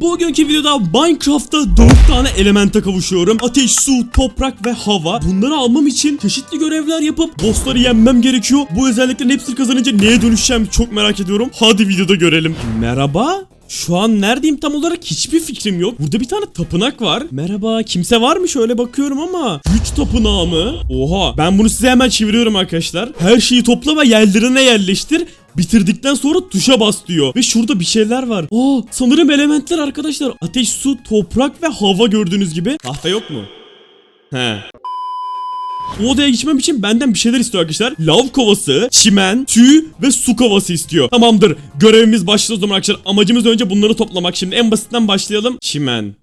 Bugünkü videoda Minecraft'ta 4 tane elemente kavuşuyorum. Ateş, su, toprak ve hava. Bunları almam için çeşitli görevler yapıp bossları yenmem gerekiyor. Bu özelliklerin hepsini kazanınca neye dönüşeceğim çok merak ediyorum. Hadi videoda görelim. Merhaba. Şu an neredeyim tam olarak hiçbir fikrim yok. Burada bir tane tapınak var. Merhaba kimse var mı şöyle bakıyorum ama. Güç tapınağı mı? Oha ben bunu size hemen çeviriyorum arkadaşlar. Her şeyi topla ve yerlerine yerleştir. Bitirdikten sonra tuşa bas diyor. Ve şurada bir şeyler var. Aa sanırım elementler arkadaşlar. Ateş, su, toprak ve hava gördüğünüz gibi. Tahta yok mu? He. O odaya geçmem için benden bir şeyler istiyor arkadaşlar. Lav kovası, çimen, tüy ve su kovası istiyor. Tamamdır. Görevimiz başladı o zaman arkadaşlar. Amacımız önce bunları toplamak. Şimdi en basitten başlayalım. Çimen.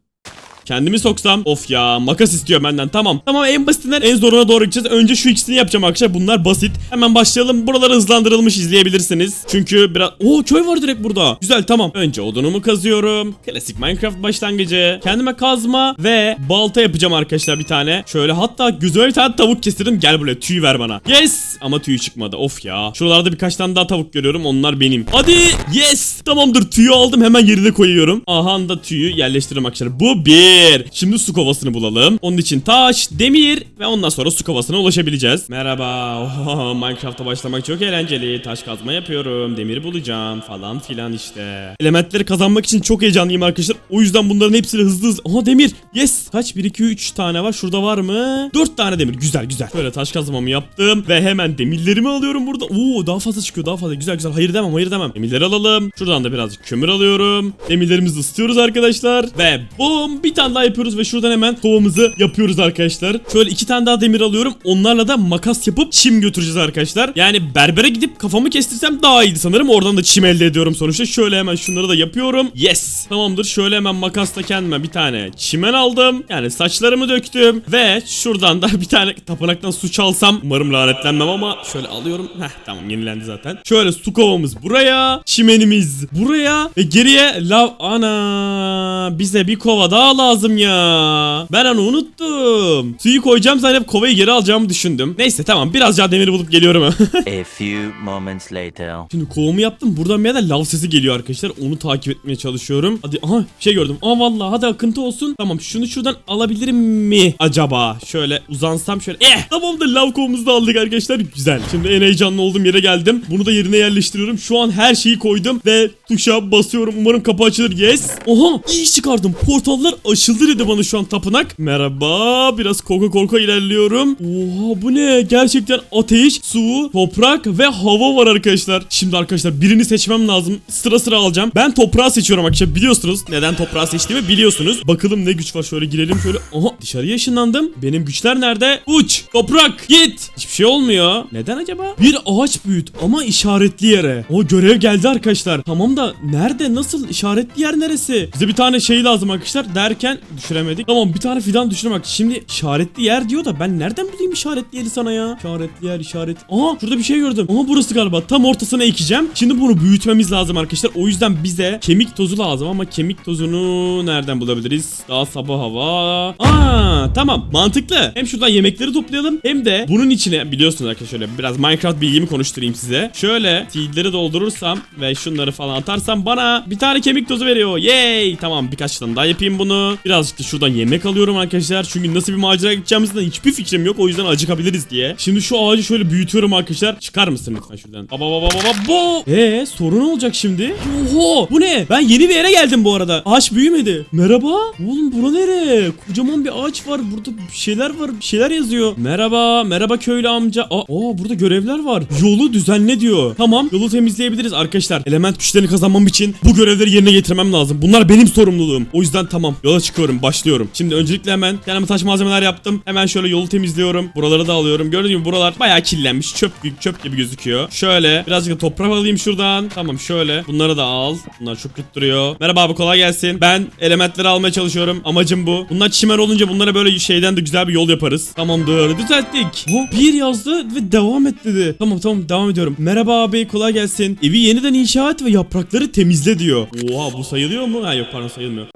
Kendimi soksam of ya makas istiyor benden tamam. Tamam en basitinden en zoruna doğru gideceğiz. Önce şu ikisini yapacağım arkadaşlar bunlar basit. Hemen başlayalım. Buraları hızlandırılmış izleyebilirsiniz. Çünkü biraz... Oo köy var direkt burada. Güzel tamam. Önce odunumu kazıyorum. Klasik Minecraft başlangıcı. Kendime kazma ve balta yapacağım arkadaşlar bir tane. Şöyle hatta gözüme bir tane tavuk kestirdim. Gel buraya tüy ver bana. Yes! Ama tüy çıkmadı. Of ya. Şuralarda birkaç tane daha tavuk görüyorum. Onlar benim. Hadi! Yes! Tamamdır tüyü aldım. Hemen yerine koyuyorum. Aha da tüyü yerleştiririm arkadaşlar. Bu bir. Şimdi su kovasını bulalım. Onun için taş, demir ve ondan sonra su kovasına ulaşabileceğiz. Merhaba. Oho, Minecraft'a başlamak çok eğlenceli. Taş kazma yapıyorum. Demir bulacağım falan filan işte. Elementleri kazanmak için çok heyecanlıyım arkadaşlar. O yüzden bunların hepsini hızlı hızlı. Aha demir. Yes. Kaç? 1, 2, 3 tane var. Şurada var mı? 4 tane demir. Güzel güzel. Böyle taş kazmamı yaptım. Ve hemen demirlerimi alıyorum burada. Oo daha fazla çıkıyor daha fazla. Güzel güzel. Hayır demem hayır demem. Demirleri alalım. Şuradan da birazcık kömür alıyorum. Demirlerimizi ısıtıyoruz arkadaşlar. Ve bum bir tane daha yapıyoruz ve şuradan hemen kovamızı yapıyoruz arkadaşlar. Şöyle iki tane daha demir alıyorum. Onlarla da makas yapıp çim götüreceğiz arkadaşlar. Yani berbere gidip kafamı kestirsem daha iyiydi sanırım. Oradan da çim elde ediyorum sonuçta. Şöyle hemen şunları da yapıyorum. Yes. Tamamdır. Şöyle hemen makasla kendime bir tane çimen aldım. Yani saçlarımı döktüm. Ve şuradan da bir tane tapınaktan su çalsam. Umarım lanetlenmem ama şöyle alıyorum. Heh tamam yenilendi zaten. Şöyle su kovamız buraya. Çimenimiz buraya. Ve geriye lav... Ana bize bir kova daha lazım ya. Ben onu unuttum. Suyu koyacağım zannedip kovayı geri alacağımı düşündüm. Neyse tamam biraz daha demir bulup geliyorum. A few moments later. Şimdi kovamı yaptım. Buradan bir yerden lav sesi geliyor arkadaşlar. Onu takip etmeye çalışıyorum. Hadi aha bir şey gördüm. Aa vallahi hadi akıntı olsun. Tamam şunu şuradan alabilirim mi acaba? Şöyle uzansam şöyle. Eh tamamdır lav kovamızı da aldık arkadaşlar. Güzel. Şimdi en heyecanlı olduğum yere geldim. Bunu da yerine yerleştiriyorum. Şu an her şeyi koydum ve tuşa basıyorum. Umarım kapı açılır. Yes. Oha iyi iş çıkardım. Portallar açıldı dedi bana şu an tapınak. Merhaba. Biraz korka korka ilerliyorum. Oha bu ne? Gerçekten ateş, su, toprak ve hava var arkadaşlar. Şimdi arkadaşlar birini seçmem lazım. Sıra sıra alacağım. Ben toprağı seçiyorum arkadaşlar. Biliyorsunuz neden toprağı seçtiğimi biliyorsunuz. Bakalım ne güç var. Şöyle girelim şöyle. Aha dışarıya ışınlandım. Benim güçler nerede? Uç. Toprak. Git. Hiçbir şey olmuyor. Neden acaba? Bir ağaç büyüt ama işaretli yere. O görev geldi arkadaşlar. Tamam da nerede? Nasıl? işaretli yer neresi? Bize bir tane şey lazım arkadaşlar derken düşüremedik. Tamam bir tane fidan düşürmek. Şimdi işaretli yer diyor da ben nereden bulayım işaretli yeri sana ya? İşaretli yer işaret. Aha şurada bir şey gördüm. Aha burası galiba. Tam ortasına ekeceğim. Şimdi bunu büyütmemiz lazım arkadaşlar. O yüzden bize kemik tozu lazım ama kemik tozunu nereden bulabiliriz? Daha sabah hava. Aa tamam mantıklı. Hem şuradan yemekleri toplayalım hem de bunun içine biliyorsunuz arkadaşlar şöyle biraz Minecraft bilgimi konuşturayım size. Şöyle seedleri doldurursam ve şunları falan atarsam bana bir tane kemik tozu veriyor. Yay! Tamam birkaç tane daha yapayım bunu. Birazcık da şuradan yemek alıyorum arkadaşlar. Çünkü nasıl bir macera gideceğimizden hiçbir fikrim yok. O yüzden acıkabiliriz diye. Şimdi şu ağacı şöyle büyütüyorum arkadaşlar. Çıkar mısın lütfen şuradan? Baba baba baba bu. Eee sorun olacak şimdi? Oho bu ne? Ben yeni bir yere geldim bu arada. Ağaç büyümedi. Merhaba. Oğlum bura nere? Kocaman bir ağaç var. Burada bir şeyler var. Bir şeyler yazıyor. Merhaba. Merhaba köylü amca. Aa, aa burada görevler var. Yolu düzenle diyor. Tamam. Yolu temizleyebiliriz arkadaşlar. Element güçlerini kazanmam için bu görevleri yerine getirmem lazım. Bunlar benim sorumluluğum. O yüzden tamam. Yola çıkıyorum. Başlıyorum. Şimdi öncelikle hemen kendime taş malzemeler yaptım. Hemen şöyle yolu temizliyorum. Buraları da alıyorum. Gördüğünüz gibi buralar bayağı kirlenmiş. Çöp çöp gibi gözüküyor. Şöyle birazcık da toprak alayım şuradan. Tamam şöyle. Bunları da al. Bunlar çok kötü duruyor. Merhaba abi kolay gelsin. Ben elementleri almaya çalışıyorum. Amacım bu. Bunlar çimen olunca bunlara böyle şeyden de güzel bir yol yaparız. Tamamdır. Düzelttik. Oh, bir yazdı ve devam et dedi. Tamam tamam devam ediyorum. Merhaba abi kolay gelsin. Evi yeniden inşa et ve yaprakları temizle diyor. Oha bu sayılıyor mu? Ha yok pardon sayılmıyor.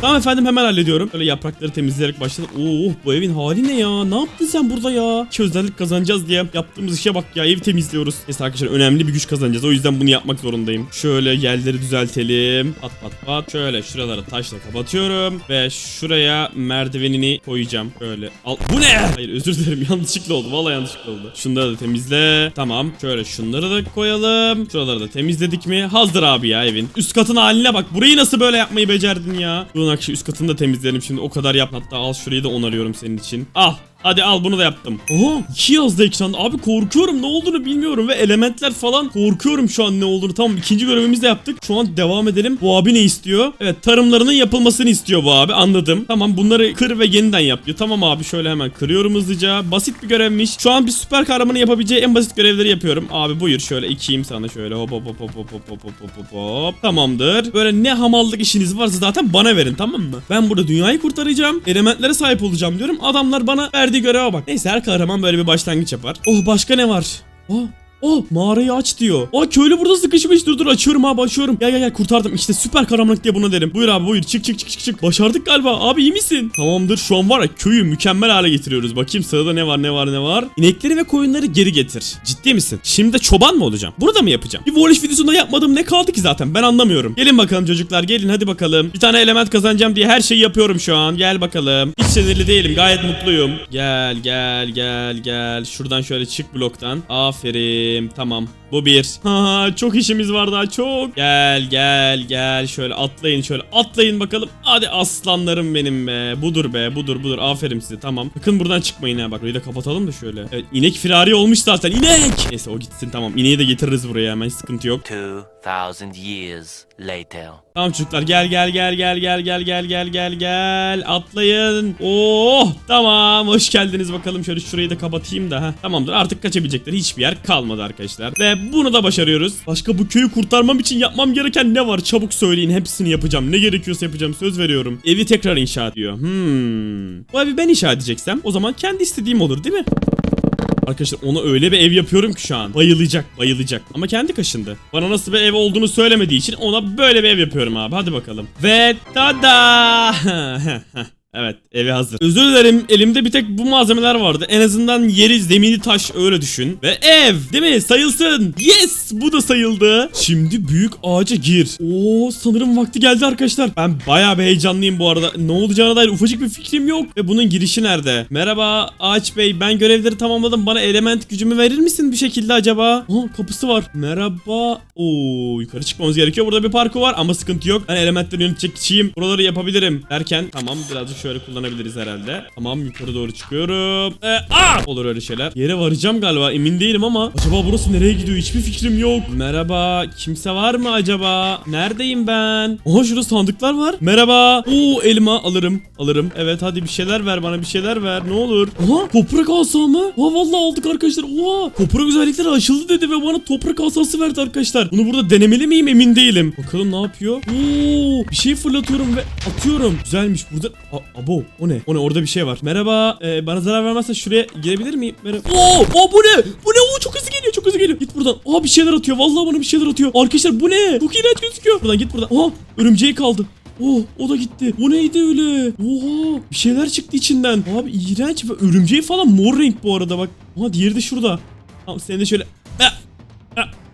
Tamam efendim hemen hallediyorum. Böyle yaprakları temizleyerek başladım. Oo bu evin hali ne ya? Ne yaptın sen burada ya? Özellik kazanacağız diye yaptığımız işe bak ya. Evi temizliyoruz. Neyse arkadaşlar önemli bir güç kazanacağız. O yüzden bunu yapmak zorundayım. Şöyle yerleri düzeltelim. Pat pat pat. Şöyle şuraları taşla kapatıyorum. Ve şuraya merdivenini koyacağım. Böyle. Al. Bu ne? Hayır özür dilerim. Yanlışlıkla oldu. Vallahi yanlışlıkla oldu. Şunları da temizle. Tamam. Şöyle şunları da koyalım. Şuraları da temizledik mi? Hazır abi ya evin. Üst katın haline bak. Burayı nasıl böyle yapmayı becerdin ya? Bunun akışı üst katını da temizleyelim şimdi. O kadar yap. Hatta al şurayı da onarıyorum senin için. Al. Hadi al bunu da yaptım. Oha iki yazdı ekranda. Abi korkuyorum ne olduğunu bilmiyorum ve elementler falan korkuyorum şu an ne olduğunu. Tamam ikinci görevimizi de yaptık. Şu an devam edelim. Bu abi ne istiyor? Evet tarımlarının yapılmasını istiyor bu abi anladım. Tamam bunları kır ve yeniden yap diyor. Tamam abi şöyle hemen kırıyorum hızlıca. Basit bir görevmiş. Şu an bir süper kahramanın yapabileceği en basit görevleri yapıyorum. Abi buyur şöyle ikiyim sana şöyle hop hop hop hop hop hop hop hop hop hop. Tamamdır. Böyle ne hamallık işiniz varsa zaten bana verin tamam mı? Ben burada dünyayı kurtaracağım. Elementlere sahip olacağım diyorum. Adamlar bana verdiği göreve bak. Neyse her kahraman böyle bir başlangıç yapar. Oh başka ne var? Oh Oh mağarayı aç diyor. Aa köylü burada sıkışmış. Dur dur açıyorum abi açıyorum. Gel gel gel kurtardım. İşte süper kahramanlık diye buna derim. Buyur abi buyur. Çık çık çık çık çık. Başardık galiba. Abi iyi misin? Tamamdır. Şu an var ya köyü mükemmel hale getiriyoruz. Bakayım sırada ne var ne var ne var. İnekleri ve koyunları geri getir. Ciddi misin? Şimdi de çoban mı olacağım? Bunu da mı yapacağım? Bir Warlish videosunda yapmadığım ne kaldı ki zaten? Ben anlamıyorum. Gelin bakalım çocuklar gelin hadi bakalım. Bir tane element kazanacağım diye her şeyi yapıyorum şu an. Gel bakalım. Hiç sinirli değilim. Gayet mutluyum. Gel gel gel gel. Şuradan şöyle çık bloktan. Aferin. Tamam. Bu bir. Ha, çok işimiz var daha çok. Gel gel gel şöyle atlayın şöyle atlayın bakalım. Hadi aslanlarım benim be. Budur be budur budur. Aferin size tamam. Bakın buradan çıkmayın ha bak. Burayı da kapatalım da şöyle. Evet, inek firari olmuş zaten. İnek. Neyse o gitsin tamam. İneği de getiririz buraya hemen sıkıntı yok. 2,000 years later. Tamam çocuklar gel gel gel gel gel gel gel gel gel gel atlayın. Oh tamam hoş geldiniz bakalım şöyle şurayı da kapatayım da. Heh, tamamdır artık kaçabilecekleri hiçbir yer kalmadı arkadaşlar. Ve bunu da başarıyoruz. Başka bu köyü kurtarmam için yapmam gereken ne var çabuk söyleyin hepsini yapacağım. Ne gerekiyorsa yapacağım söz veriyorum. Evi tekrar inşa ediyor. Hmm. Bu evi ben inşa edeceksem o zaman kendi istediğim olur değil mi? Arkadaşlar ona öyle bir ev yapıyorum ki şu an. Bayılacak, bayılacak. Ama kendi kaşındı. Bana nasıl bir ev olduğunu söylemediği için ona böyle bir ev yapıyorum abi. Hadi bakalım. Ve tada! Evet evi hazır. Özür dilerim elimde bir tek bu malzemeler vardı. En azından yeri zemini taş öyle düşün. Ve ev değil mi sayılsın. Yes bu da sayıldı. Şimdi büyük ağaca gir. Oo sanırım vakti geldi arkadaşlar. Ben bayağı bir heyecanlıyım bu arada. Ne olacağına dair ufacık bir fikrim yok. Ve bunun girişi nerede? Merhaba Ağaç Bey ben görevleri tamamladım. Bana element gücümü verir misin bir şekilde acaba? Ha kapısı var. Merhaba. Oo yukarı çıkmamız gerekiyor. Burada bir parkur var ama sıkıntı yok. Ben elementleri yönetecek kişiyim. Buraları yapabilirim. Derken tamam birazcık şöyle kullanabiliriz herhalde. Tamam yukarı doğru çıkıyorum. Ee, aa! Olur öyle şeyler. Yere varacağım galiba emin değilim ama acaba burası nereye gidiyor hiçbir fikrim yok. Merhaba kimse var mı acaba? Neredeyim ben? Oha şurada sandıklar var. Merhaba. Oo elma alırım. Alırım. Evet hadi bir şeyler ver bana bir şeyler ver ne olur. Oha toprak asa mı? Oha vallahi aldık arkadaşlar. Oha toprak özellikleri açıldı dedi ve bana toprak asası verdi arkadaşlar. Bunu burada denemeli miyim emin değilim. Bakalım ne yapıyor? Oo bir şey fırlatıyorum ve atıyorum. Güzelmiş burada. Abo o ne? O ne orada bir şey var. Merhaba. Ee, bana zarar vermezsen şuraya girebilir miyim? Merhaba. Oo, oo bu ne? Bu ne? Oo çok hızlı geliyor çok hızlı geliyor. Git buradan. Aa bir şeyler atıyor. Vallahi bana bir şeyler atıyor. Arkadaşlar bu ne? Çok iğrenç gözüküyor. Buradan git buradan. Aa örümceği kaldı. Oh o da gitti. O neydi öyle? Oha bir şeyler çıktı içinden. Abi iğrenç örümceği falan mor renk bu arada bak. Aha diğeri de şurada. Tamam seni de şöyle.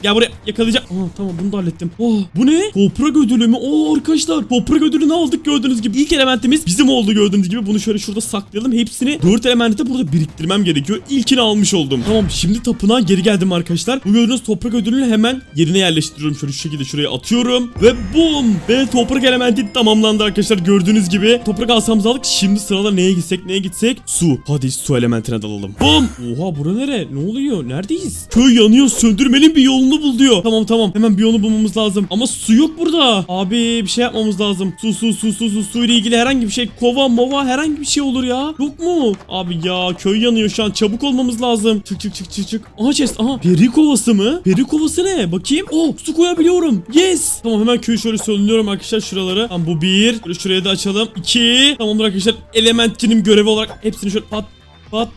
Gel buraya yakalayacağım. Aa, tamam bunu da hallettim. Oh, bu ne? Toprak ödülü mü? Oo arkadaşlar toprak ödülünü aldık gördüğünüz gibi. İlk elementimiz bizim oldu gördüğünüz gibi. Bunu şöyle şurada saklayalım. Hepsini 4 elementi de burada biriktirmem gerekiyor. İlkini almış oldum. Tamam şimdi tapınağa geri geldim arkadaşlar. Bu gördüğünüz toprak ödülünü hemen yerine yerleştiriyorum. Şöyle şu şekilde şuraya atıyorum. Ve bum! Ve toprak elementi tamamlandı arkadaşlar. Gördüğünüz gibi. Toprak asamızı aldık. Şimdi sırada neye gitsek neye gitsek? Su. Hadi su elementine dalalım. Bum! Oha bura nere? Ne oluyor? Neredeyiz? Köy yanıyor. Söndürmenin bir yolunu bul diyor. Tamam tamam. Hemen bir yolunu bulmamız lazım. Ama su yok burada. Abi bir şey yapmamız lazım. Su su su su su su ile ilgili herhangi bir şey. Kova mova herhangi bir şey olur ya. Yok mu? Abi ya köy yanıyor şu an. Çabuk olmamız lazım. Çık çık çık çık çık. Aha chest. Aha. Peri kovası mı? Peri kovası ne? Bakayım. Oh su koyabiliyorum. Yes. Tamam hemen köyü şöyle söndürüyorum arkadaşlar şuraları. Tamam bu bir. Böyle şuraya da açalım. İki. Tamamdır arkadaşlar. Elementçinin görevi olarak hepsini şöyle pat pat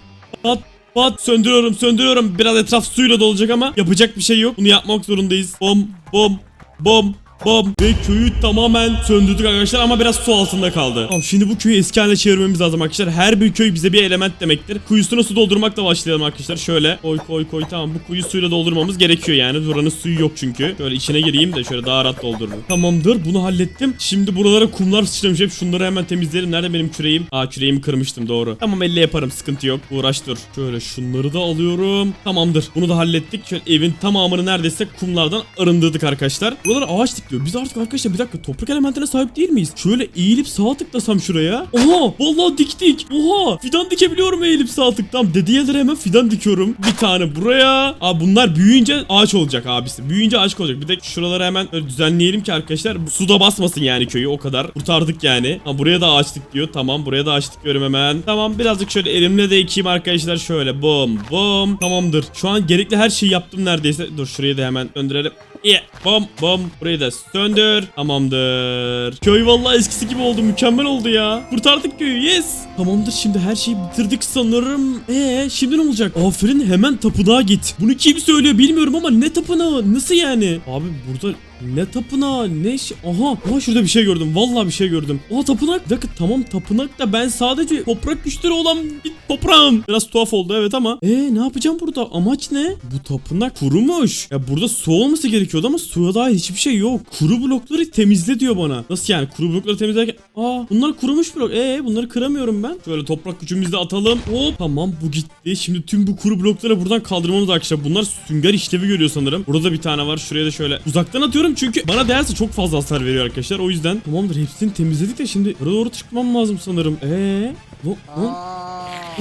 pat Pat söndürüyorum söndürüyorum. Biraz etraf suyla dolacak ama yapacak bir şey yok. Bunu yapmak zorundayız. Bom bom bom Bam. Ve köyü tamamen söndürdük arkadaşlar ama biraz su altında kaldı. Tamam şimdi bu köyü eski haline çevirmemiz lazım arkadaşlar. Her bir köy bize bir element demektir. Kuyusuna su doldurmakla başlayalım arkadaşlar. Şöyle koy koy koy tamam bu kuyu suyla doldurmamız gerekiyor yani. Buranın suyu yok çünkü. Şöyle içine gireyim de şöyle daha rahat doldururum. Tamamdır bunu hallettim. Şimdi buralara kumlar sıçramış hep şunları hemen temizleyelim. Nerede benim küreğim? Aa küreğimi kırmıştım doğru. Tamam elle yaparım sıkıntı yok. Uğraş dur. Şöyle şunları da alıyorum. Tamamdır. Bunu da hallettik. Şöyle evin tamamını neredeyse kumlardan arındırdık arkadaşlar. Buralara ağaç dikliyor. Biz artık arkadaşlar bir dakika toprak elementine sahip değil miyiz? Şöyle eğilip sağ tıklasam şuraya. Oha vallahi diktik. Oha fidan dikebiliyorum eğilip sağ tık. Tamam dediği hemen fidan dikiyorum. Bir tane buraya. Aa bunlar büyüyünce ağaç olacak abisi. Büyüyünce ağaç olacak. Bir de şuraları hemen düzenleyelim ki arkadaşlar bu suda basmasın yani köyü o kadar. Kurtardık yani. Ha buraya da ağaç dikiyor. Tamam buraya da ağaç dikiyorum hemen. Tamam birazcık şöyle elimle de ekeyim arkadaşlar şöyle. Bum bum. Tamamdır. Şu an gerekli her şeyi yaptım neredeyse. Dur şurayı da hemen döndürelim. Yeah. Bom bom. Burayı da söndür. Tamamdır. Köy vallahi eskisi gibi oldu. Mükemmel oldu ya. Kurtardık köyü. Yes. Tamamdır şimdi her şeyi bitirdik sanırım. Ee şimdi ne olacak? Aferin hemen tapınağa git. Bunu kim söylüyor bilmiyorum ama ne tapınağı? Nasıl yani? Abi burada ne tapınağı ne şey? Aha, aha şurada bir şey gördüm. Vallahi bir şey gördüm. Aha tapınak. Bir dakika tamam tapınak da ben sadece toprak güçleri olan bir toprağım. Biraz tuhaf oldu evet ama. Ee ne yapacağım burada? Amaç ne? Bu tapınak kurumuş. Ya burada su olması gerekiyordu ama suya dair hiçbir şey yok. Kuru blokları temizle diyor bana. Nasıl yani? Kuru blokları temizlerken aa bunlar kurumuş blok. Ee bunları kıramıyorum ben. Şöyle toprak gücümüzü de atalım. Hop tamam bu gitti. Şimdi tüm bu kuru blokları buradan kaldırmamız arkadaşlar. Bunlar sünger işlevi görüyor sanırım. Burada bir tane var. Şuraya da şöyle uzaktan atıyorum çünkü bana değerse çok fazla hasar veriyor arkadaşlar. O yüzden tamamdır hepsini temizledik de şimdi buraya doğru çıkmam lazım sanırım. Ee, Lan, lan.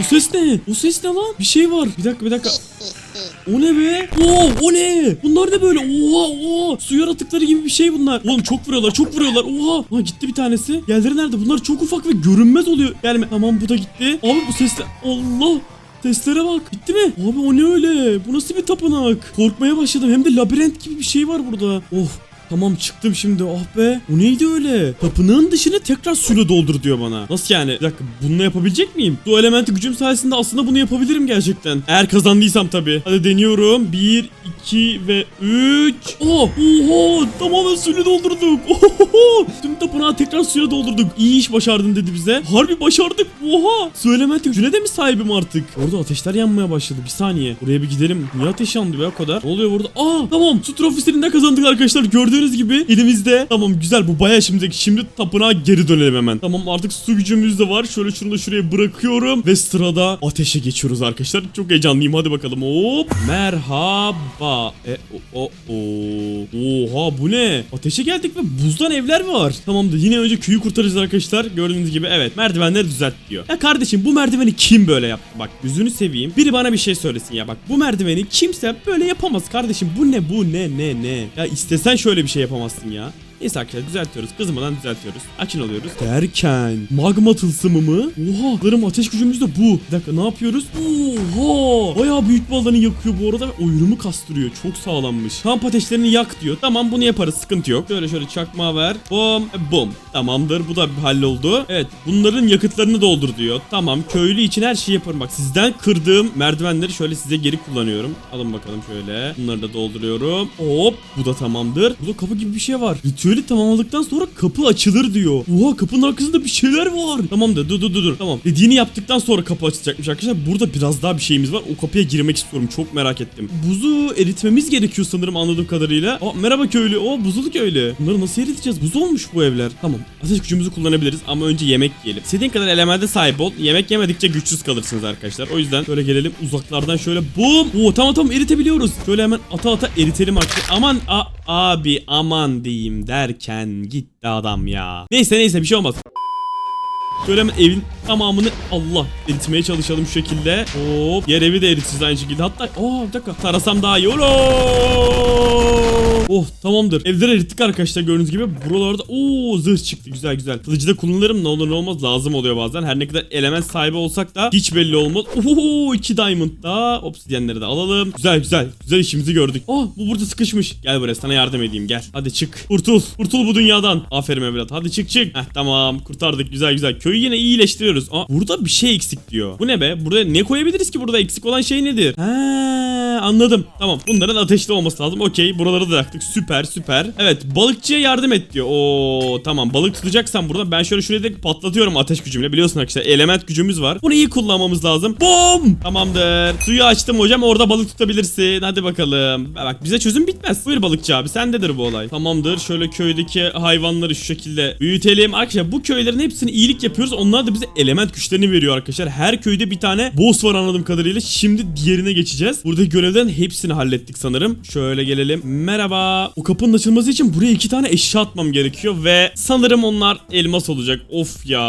O ses ne? O ses ne lan? Bir şey var. Bir dakika bir dakika. O ne be? Oo, o ne? Bunlar ne böyle? Oha oha. Su yaratıkları gibi bir şey bunlar. Oğlum çok vuruyorlar çok vuruyorlar. Oha. Ha gitti bir tanesi. Yerleri nerede? Bunlar çok ufak ve görünmez oluyor. Gelme. Tamam bu da gitti. Abi bu sesler. Allah. Seslere bak. Gitti mi? Abi o ne öyle? Bu nasıl bir tapınak? Korkmaya başladım. Hem de labirent gibi bir şey var burada. Of. Tamam çıktım şimdi ah be. O neydi öyle? Tapınağın dışını tekrar suyla doldur diyor bana. Nasıl yani? Bir dakika bununla yapabilecek miyim? Su elementi gücüm sayesinde aslında bunu yapabilirim gerçekten. Eğer kazandıysam tabii. Hadi deniyorum. 1, 2 ve 3. Oh! Oha! Tamamen suyla doldurduk. Oho! Tüm tapınağı tekrar suya doldurduk. İyi iş başardın dedi bize. Harbi başardık. Oha! Su elementi gücüne de mi sahibim artık? Orada ateşler yanmaya başladı. Bir saniye. Buraya bir gidelim. Niye ateş yandı be o kadar? Ne oluyor burada? Aa! Tamam. Su trofisini de kazandık arkadaşlar. Gördüğünüz gibi elimizde. Tamam güzel bu baya şimdi. Şimdi tapınağa geri dönelim hemen. Tamam artık su gücümüz de var. Şöyle şunu da şuraya bırakıyorum. Ve sırada ateşe geçiyoruz arkadaşlar. Çok heyecanlıyım. Hadi bakalım. Hop. Merhaba. E, o, o, o. Oha bu ne? Ateşe geldik ve buzdan evler var. Tamamdır. Yine önce köyü kurtaracağız arkadaşlar. Gördüğünüz gibi evet merdivenleri düzelt diyor. Ya kardeşim bu merdiveni kim böyle yaptı? Bak yüzünü seveyim. Biri bana bir şey söylesin ya. Bak bu merdiveni kimse böyle yapamaz kardeşim. Bu ne bu ne ne ne? Ya istesen şöyle bir şey yapamazsın ya. Neyse düzeltiyoruz. Kızmadan düzeltiyoruz. Açın oluyoruz. Derken magma tılsımı mı? Oha. Sanırım ateş gücümüz de bu. Bir dakika ne yapıyoruz? Oha. Bayağı büyük bir alanı yakıyor bu arada oyunumu kastırıyor. Çok sağlammış. Kamp ateşlerini yak diyor. Tamam bunu yaparız. Sıkıntı yok. Şöyle şöyle çakma ver. Bom. Bom. Tamamdır. Bu da halloldu. Evet. Bunların yakıtlarını doldur diyor. Tamam. Köylü için her şeyi yaparım. Bak sizden kırdığım merdivenleri şöyle size geri kullanıyorum. Alın bakalım şöyle. Bunları da dolduruyorum. Hop. Bu da tamamdır. Burada kapı gibi bir şey var. Ritüeli tamamladıktan sonra kapı açılır diyor. Oha kapının arkasında bir şeyler var. Tamam da dur dur dur. Tamam. Dediğini yaptıktan sonra kapı açılacakmış arkadaşlar. Burada biraz daha bir şeyimiz var. O kapıya girmek istiyorum. Çok merak ettim. Buzu eritmemiz gerekiyor sanırım anladığım kadarıyla. Aa, merhaba köylü. O buzulu köylü. Bunları nasıl eriteceğiz? Buz olmuş bu evler. Tamam. Ateş gücümüzü kullanabiliriz ama önce yemek yiyelim. İstediğin kadar elemente sahip ol. Yemek yemedikçe güçsüz kalırsınız arkadaşlar. O yüzden şöyle gelelim uzaklardan şöyle bum. Oo tamam tamam eritebiliyoruz. Şöyle hemen ata ata eritelim artık. Aman a, abi aman diyeyim derken gitti adam ya. Neyse neyse bir şey olmaz. Şöyle hemen evin tamamını Allah eritmeye çalışalım şu şekilde. Hop. Yer evi de eriteceğiz aynı şekilde. Hatta aa bir dakika tarasam daha iyi. Olo! Oh tamamdır. Evleri erittik arkadaşlar gördüğünüz gibi. Buralarda ooo zırh çıktı. Güzel güzel. Kılıcı da kullanırım ne olur ne olmaz lazım oluyor bazen. Her ne kadar element sahibi olsak da hiç belli olmaz. Oho iki diamond da. Obsidyenleri de alalım. Güzel güzel. Güzel işimizi gördük. Ah bu burada sıkışmış. Gel buraya sana yardım edeyim gel. Hadi çık. Kurtul. Kurtul bu dünyadan. Aferin evlat. Hadi çık çık. Heh tamam kurtardık güzel güzel. Köyü yine iyileştiriyoruz. Aa burada bir şey eksik diyor. Bu ne be? Burada ne koyabiliriz ki burada eksik olan şey nedir? Ha anladım. Tamam bunların ateşli olması lazım. Okey buraları da yaktık. Süper süper. Evet balıkçıya yardım et diyor. Oo tamam balık tutacaksan burada ben şöyle şuraya patlatıyorum ateş gücümle. Biliyorsun arkadaşlar element gücümüz var. Bunu iyi kullanmamız lazım. Bom! Tamamdır. Suyu açtım hocam orada balık tutabilirsin. Hadi bakalım. Bak bize çözüm bitmez. Buyur balıkçı abi sendedir bu olay. Tamamdır. Şöyle köydeki hayvanları şu şekilde büyütelim. Arkadaşlar bu köylerin hepsini iyilik yapıyoruz. Onlar da bize element güçlerini veriyor arkadaşlar. Her köyde bir tane boss var anladığım kadarıyla. Şimdi diğerine geçeceğiz. Buradaki görevlerin hepsini hallettik sanırım. Şöyle gelelim. Merhaba. O kapının açılması için buraya iki tane eşya atmam gerekiyor ve sanırım onlar elmas olacak. Of ya.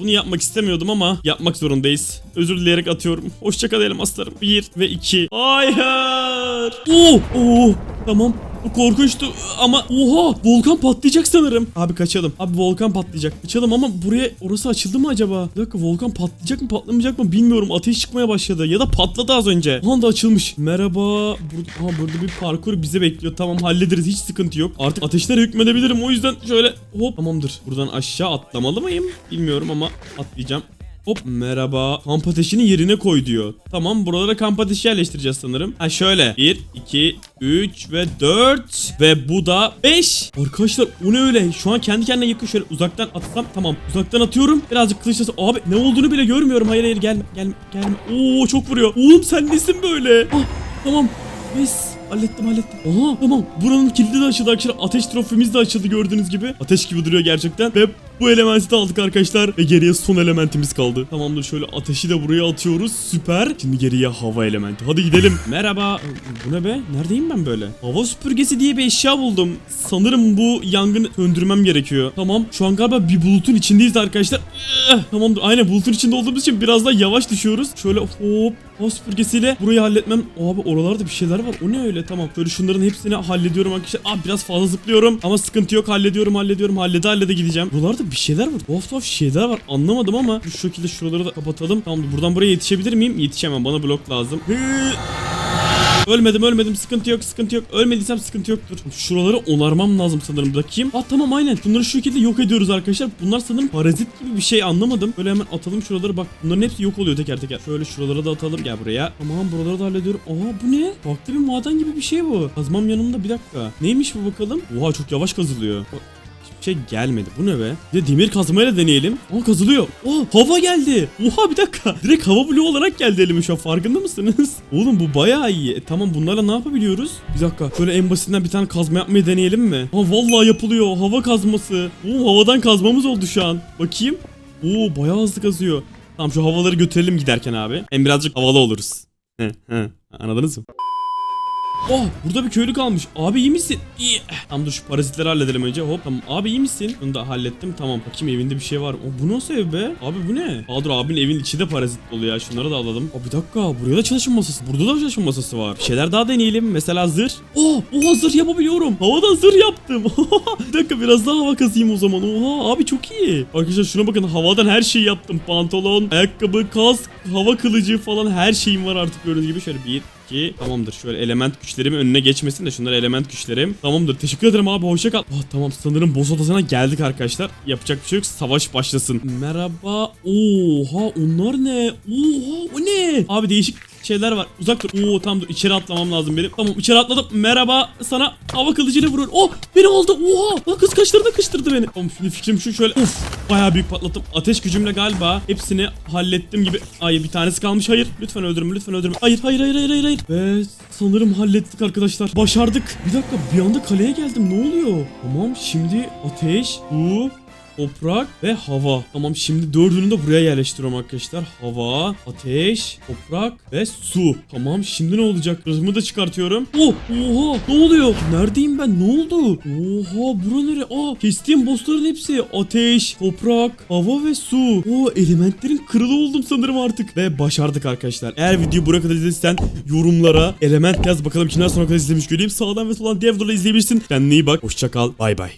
Bunu yapmak istemiyordum ama yapmak zorundayız. Özür dileyerek atıyorum. Hoşçakal elmaslarım. Bir ve iki. Hayır. Oo, oo. Tamam. Korkunçtu ama oha volkan patlayacak sanırım. Abi kaçalım. Abi volkan patlayacak. Kaçalım ama buraya orası açıldı mı acaba? Bir dakika volkan patlayacak mı patlamayacak mı bilmiyorum. Ateş çıkmaya başladı ya da patladı az önce. O anda açılmış. Merhaba. Burada, ha, burada bir parkur bizi bekliyor. Tamam hallederiz hiç sıkıntı yok. Artık ateşlere hükmedebilirim o yüzden şöyle hop tamamdır. Buradan aşağı atlamalı mıyım? Bilmiyorum ama atlayacağım. Hop merhaba. Kamp ateşini yerine koy diyor. Tamam buralara kamp ateşi yerleştireceğiz sanırım. Ha şöyle. 1, 2, 3 ve 4 ve bu da 5. Arkadaşlar o ne öyle? Şu an kendi kendine yakın şöyle uzaktan atsam tamam. Uzaktan atıyorum. Birazcık kılıçla abi ne olduğunu bile görmüyorum. Hayır hayır gelme gelme gelme. Oo çok vuruyor. Oğlum sen nesin böyle? Ah tamam. Yes. Hallettim hallettim. Aha tamam. Buranın kilidi de açıldı arkadaşlar. Ateş trofimiz de açıldı gördüğünüz gibi. Ateş gibi duruyor gerçekten. Ve bu elementi de aldık arkadaşlar. Ve geriye son elementimiz kaldı. Tamamdır şöyle ateşi de buraya atıyoruz. Süper. Şimdi geriye hava elementi. Hadi gidelim. Merhaba. Bu ne be? Neredeyim ben böyle? Hava süpürgesi diye bir eşya buldum. Sanırım bu yangını söndürmem gerekiyor. Tamam. Şu an galiba bir bulutun içindeyiz arkadaşlar. Tamamdır. Aynen bulutun içinde olduğumuz için biraz daha yavaş düşüyoruz. Şöyle hop hava süpürgesiyle burayı halletmem. Abi oralarda bir şeyler var. O ne öyle? Tamam. Böyle şunların hepsini hallediyorum arkadaşlar. Abi biraz fazla zıplıyorum. Ama sıkıntı yok. Hallediyorum hallediyorum. Hallede hallede gideceğim. Buralarda bir şeyler var. Tuhaf tuhaf şeyler var. Anlamadım ama şu şekilde şuraları da kapatalım. Tamam buradan buraya yetişebilir miyim? Yetişemem. Bana blok lazım. Hı. Ölmedim ölmedim. Sıkıntı yok sıkıntı yok. Ölmediysem sıkıntı yoktur. Şuraları onarmam lazım sanırım bakayım Ah tamam aynen. Bunları şu şekilde yok ediyoruz arkadaşlar. Bunlar sanırım parazit gibi bir şey anlamadım. Böyle hemen atalım şuraları. Bak bunların hepsi yok oluyor teker teker. Şöyle şuraları da atalım. Gel buraya. Tamam buraları da hallediyorum. Aa bu ne? Farklı bir maden gibi bir şey bu. Kazmam yanımda. Bir dakika. Neymiş bu bakalım? Oha çok yavaş kazılıyor Hiçbir şey gelmedi. Bu ne be? Bir de demir kazmayla deneyelim. Aa kazılıyor. Aa hava geldi. Oha bir dakika. Direkt hava bloğu olarak geldi elime şu an. Farkında mısınız? Oğlum bu bayağı iyi. E, tamam bunlarla ne yapabiliyoruz? Bir dakika. Şöyle en basitinden bir tane kazma yapmayı deneyelim mi? Aa vallahi yapılıyor. Hava kazması. Oo havadan kazmamız oldu şu an. Bakayım. Oo bayağı hızlı kazıyor. Tamam şu havaları götürelim giderken abi. Hem birazcık havalı oluruz. Anladınız mı? Oh burada bir köylü kalmış. Abi iyi misin? İyi. Tamam dur şu parazitleri halledelim önce. Hop tamam. Abi iyi misin? Bunu da hallettim. Tamam. Bakayım evinde bir şey var. O bu nasıl ev be? Abi bu ne? Aa dur abinin evin içi de parazit dolu ya. Şunları da alalım. Aa bir dakika. Buraya da çalışma masası. Burada da çalışma masası var. Bir şeyler daha deneyelim. Mesela zırh. Oh, oha zırh yapabiliyorum. Havadan zırh yaptım. bir dakika biraz daha hava kazıyım o zaman. Oha abi çok iyi. Arkadaşlar şuna bakın. Havadan her şeyi yaptım. Pantolon, ayakkabı, kask, hava kılıcı falan her şeyim var artık gördüğünüz gibi. Şöyle bir ki tamamdır. Şöyle element güçlerimin önüne geçmesin de şunlar element güçlerim. Tamamdır. Teşekkür ederim abi. Hoşça kal. Ah tamam sanırım boss odasına geldik arkadaşlar. Yapacak bir şey yok. Savaş başlasın. Merhaba. Oha onlar ne? Oha o ne? Abi değişik şeyler var. Uzak dur. Oo tamam dur. İçeri atlamam lazım benim. Tamam içeri atladım. Merhaba. Sana hava kılıcıyla vuruyor. Oh beni aldı. Oha. Lan kız kaçtırdı kıştırdı beni. Tamam şimdi fikrim şu şöyle. Uf. Bayağı büyük patlattım. Ateş gücümle galiba hepsini hallettim gibi. Ay bir tanesi kalmış. Hayır. Lütfen öldürme. Lütfen öldürme. Hayır hayır hayır hayır hayır. hayır. Ve sanırım hallettik arkadaşlar. Başardık. Bir dakika bir anda kaleye geldim. Ne oluyor? Tamam şimdi ateş, su, Toprak ve hava. Tamam şimdi dördünü de buraya yerleştiriyorum arkadaşlar. Hava, ateş, toprak ve su. Tamam şimdi ne olacak? Rızımı da çıkartıyorum. Oh oha ne oluyor? Neredeyim ben? Ne oldu? Oha bura nere? Aa kestiğim bossların hepsi. Ateş, toprak, hava ve su. O elementlerin kralı oldum sanırım artık. Ve başardık arkadaşlar. Eğer videoyu buraya kadar izlediysen yorumlara element yaz bakalım kimler sonra kadar izlemiş göreyim. Sağdan ve soldan dev izleyebilirsin. Kendine iyi bak. Hoşça kal. Bay bay.